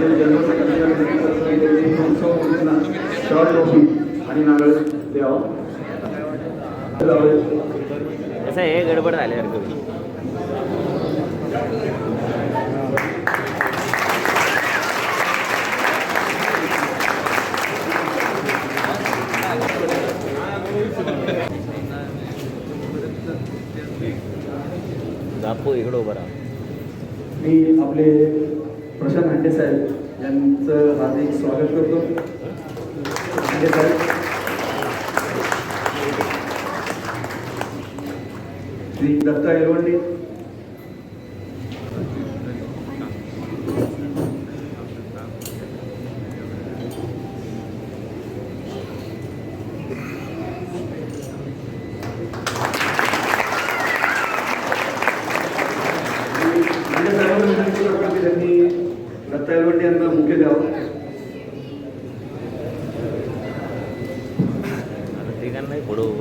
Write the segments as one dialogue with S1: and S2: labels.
S1: General secretary short trophy आणि नारळ द्यावं
S2: कसं आहे गडबड झाल्यासारखं बापू इकडं उभं राहा.
S1: मी आपले प्रशांत हांडे साहेब यांचं हार्दिक स्वागत करतो. म्हणजे श्री दत्ता एलवंडी हांडे साहेबांना विनंती करतो की त्यांनी दत्ता एलवंडी यांना मुख्य द्यावं
S2: पुढं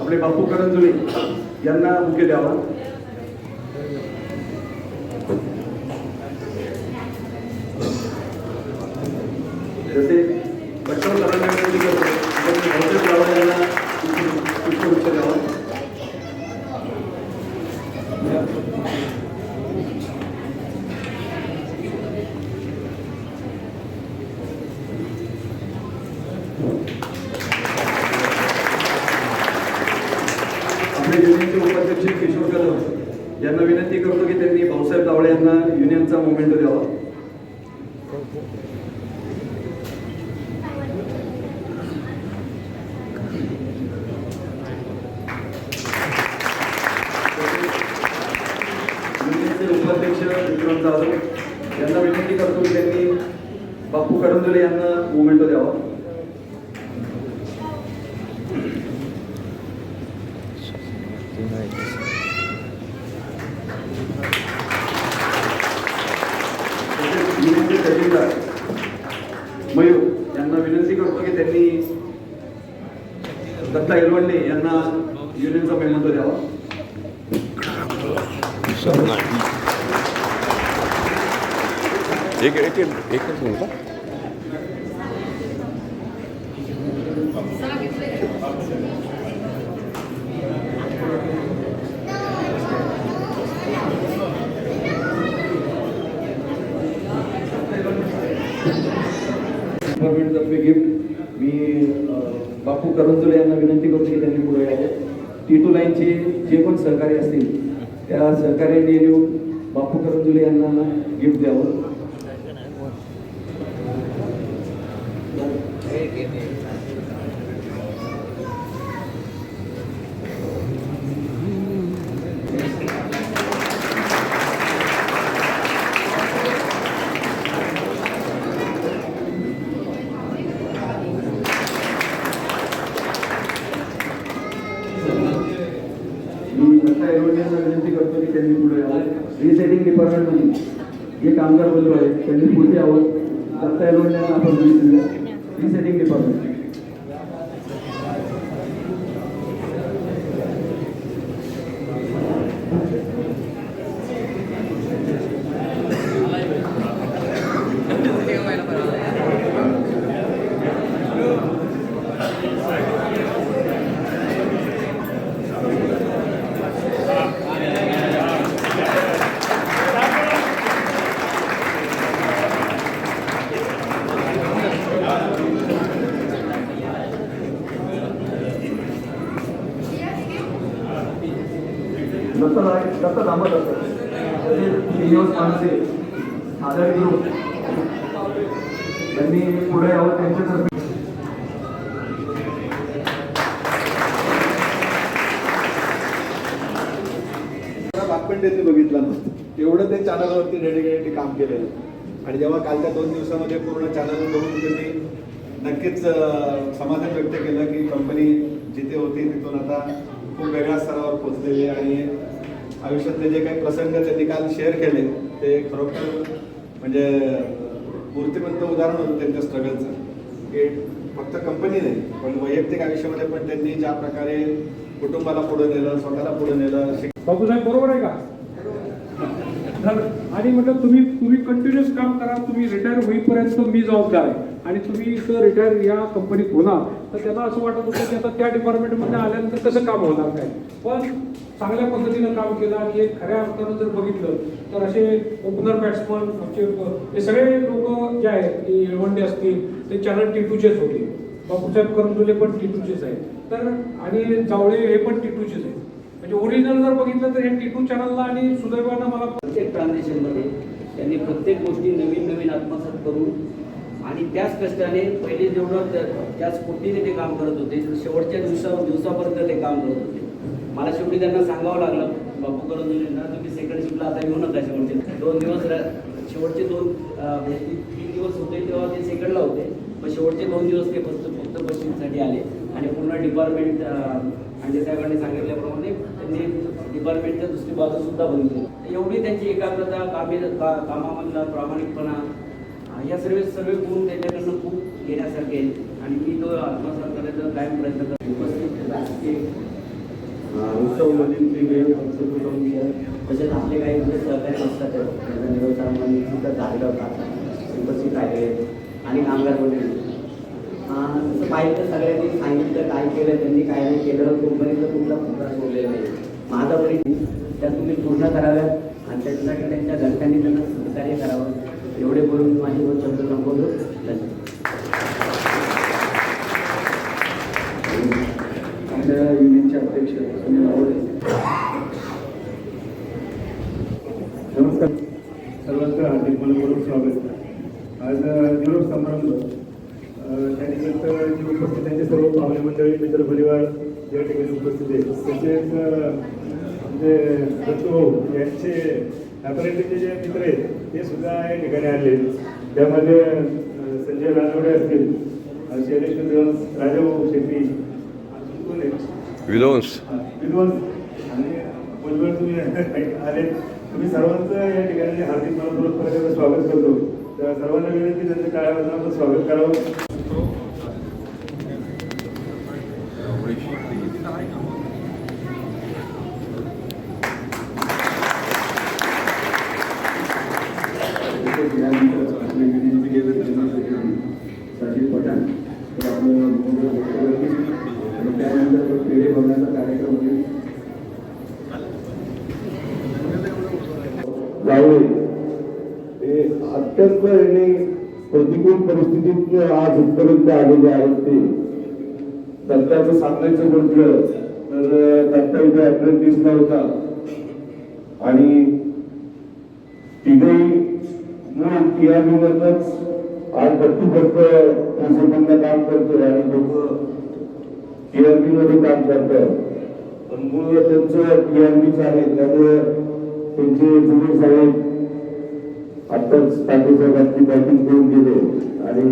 S1: आपले बापू करंजुले यांना मुख्य द्यावा. जसे बच्चन सरांना विनंती करतो की त्यांनी भौतिक लावा यांना पुष्प- पुष्पगुच्छ द्यावा आपले युनियनचे उपाध्यक्ष किशोर कदम यांना विनंती करतो की त्यांनी भाऊसाहेब दावळे यांना युनियनचा मोमेंट द्यावा युनियनचे उपाध्यक्ष विक्रम जाधव यांना विनंती करतो की त्यांनी बापू कडंदले यांना मोमेंटो द्यावा. म्हणजे मयूर यांना विनंती करतो की त्यांनी दत्ता एलवंडे यांना युनियनचा मेहनत द्यावा.
S3: एक एक एकच मिनिट
S1: गिफ्ट मी बापू करंजुले यांना विनंती करतो की त्यांनी पुढे यावं. टी टू लाईनचे जे पण सहकारी असतील त्या सहकार्यांनी येऊन बापू करंजुले यांना गिफ्ट द्यावं. मी दत्ता विनंती करतो की त्यांनी पुढे यावं. रिसेटिंग डिपार्टमेंटमध्ये जे कामगार बंधू आहेत त्यांनी पुढे यावं. दत्ता एलवंडे आपण रिसेटिंग डिपार्टमेंट दत्त दत्त थांबत असतात श्रीनिवास माणसे आदर ग्रुप त्यांनी पुढे यावं त्यांच्यातर्फे
S4: बातपंडेंनी बघितलं नसतं एवढं ते चॅनलवरती डेडिकेटेडली काम केलेलं. आणि जेव्हा कालच्या दोन दिवसामध्ये पूर्ण चॅनल बघून त्यांनी नक्कीच समाधान व्यक्त केलं की कंपनी जिथे होती तिथून आता खूप वेगळ्या स्तरावर पोहोचलेली आहे. आणि आयुष्यातले जे काही प्रसंग त्यांनी काल शेअर केले. ते खरोखर म्हणजे मूर्तिमंत उदाहरण होतं त्यांच्या स्ट्रगलचं की फक्त कंपनी नाही पण वैयक्तिक आयुष्यामध्ये पण त्यांनी ज्या प्रकारे कुटुंबाला पुढे नेलं स्वतःला पुढे नेलं बाबू
S3: बापूसाहेब बरोबर आहे का? आणि म्हटलं तुम्ही तुम्ही कंटिन्युअस काम करा तुम्ही रिटायर होईपर्यंत मी जबाबदार आहे. आणि तुम्ही इथं रिटायर या कंपनीत होणार तर त्यांना असं वाटत होतं की आता त्या डिपार्टमेंटमध्ये आल्यानंतर कसं काम होणार काय? पण चांगल्या पद्धतीनं काम केलं आणि एक खऱ्या अर्थानं जर बघितलं तर असे ओपनर बॅट्समन आमचे हे सगळे लोक जे आहेत येळवंडे असतील ते चॅनल टी टूचेच होते. बापूसाहेब करंदुले पण टी टूचेच आहेत. तर आणि जावळे हे पण टी टूचेच आहेत. म्हणजे ओरिजिनल जर बघितलं तर हे टी टू चॅनलला आणि सुदैवानं मला
S5: प्रत्येक ट्रान्झॅक्शनमध्ये त्यांनी प्रत्येक गोष्टी नवीन नवीन आत्मसात करून आणि त्याच कष्टाने पहिले जेवढं त्या- त्या स्फूर्तीने ते काम करत होते शेवटच्या दिवसा दिवसापर्यंत ते काम करत होते. मला शेवटी त्यांना सांगावं लागलं बापू करून ना तुम्ही सेकंड शिफ्टला आता येऊ नका शेवटचे. दोन दिवस शेवटचे दोन म्हणजे तीन दिवस होते तेव्हा ते सेकंडला होते. पण शेवटचे दोन दिवस ते फक्त फक्त पश्चिमसाठी आले. आणि पूर्ण डिपार्टमेंट अंडे साहेबांनी सांगितल्याप्रमाणे त्यांनी डिपार्टमेंटच्या दुसरी बाजू सुद्धा बघितली एवढी त्यांची एकाग्रता कामे कामामधला प्रामाणिकपणा या सर्व सर्व गुण त्यांच्याकडनं खूप घेण्यासारखे आहेत. आणि मी तो आत्मसात करायचा कायम प्रयत्न करतो. उपस्थित राजकीय उत्सवमधील वेगवेगळे तसेच आपले काही म्हणजे सहकारी असतात त्यांचा निरोप सरांनी सुद्धा झालेला होता उपस्थित आहे आणि कामगार मंडळी. तसं पाहिलं तर सगळ्यांनी सांगितलं काय केलं त्यांनी काय नाही केलं. कंपनीचं कुठला मुद्दा सोडलेला नाही. माझा परिणाम त्या तुम्ही पूर्ण कराव्यात. आणि त्याच्यासाठी त्यांच्या घरच्यांनी त्यांना सहकार्य करावं. एवढे बोलून मी माझे दोन शब्द संपवतो
S1: आमच्या युनियनचे अध्यक्ष सुनील आवडे
S6: नमस्कार सर्वांचं हार्दिक मनपूर्वक स्वागत आज निरोप समारंभ त्यानिमित्त जे उपस्थित त्यांचे सर्व पाहुणे मंडळी मित्र परिवार या ठिकाणी उपस्थित आहेत तसेच म्हणजे दत्तूभाऊ यांचे अपर्यंतचे जे मित्र आहेत ते सुद्धा या ठिकाणी आले. त्यामध्ये संजय रानवडे असतील शैलेश राजाभाऊ शेट्टी कोण आहेत
S7: विध्वंस
S6: विद्वांस आणि मुलभर तुम्ही आले. तुम्ही सर्वांचं या ठिकाणी हार्दिक मनपूर्वक स्वागत करतो. सर्वांना विनंती त्यांचं काळ्या आपण स्वागत करावं
S1: आपले युनियनचे गेले सचिन पठाण तर आपलं वक्तव्य आणि त्यानंतर पेढे भरण्याचा कार्यक्रम होईल
S8: जावळे ते अत्यंत प्रतिकूल परिस्थितीत आज इथपर्यंत आलेले आहेत ते. दत्ताचं सांगायचं म्हटलं तर दत्ता इथे अप्रेंटिसला होता. आणि तिघही मूळ बी मधनच आज दत्तू फक्त संबंध काम करतोय आणि लोक टीआरबी मध्ये काम करतात. पण मूळ त्यांचं टीआरबीच आहे त्यामुळे त्यांचे जुने साहेब आत्ताच पाटील साहेबांची बॅटिंग करून गेले आणि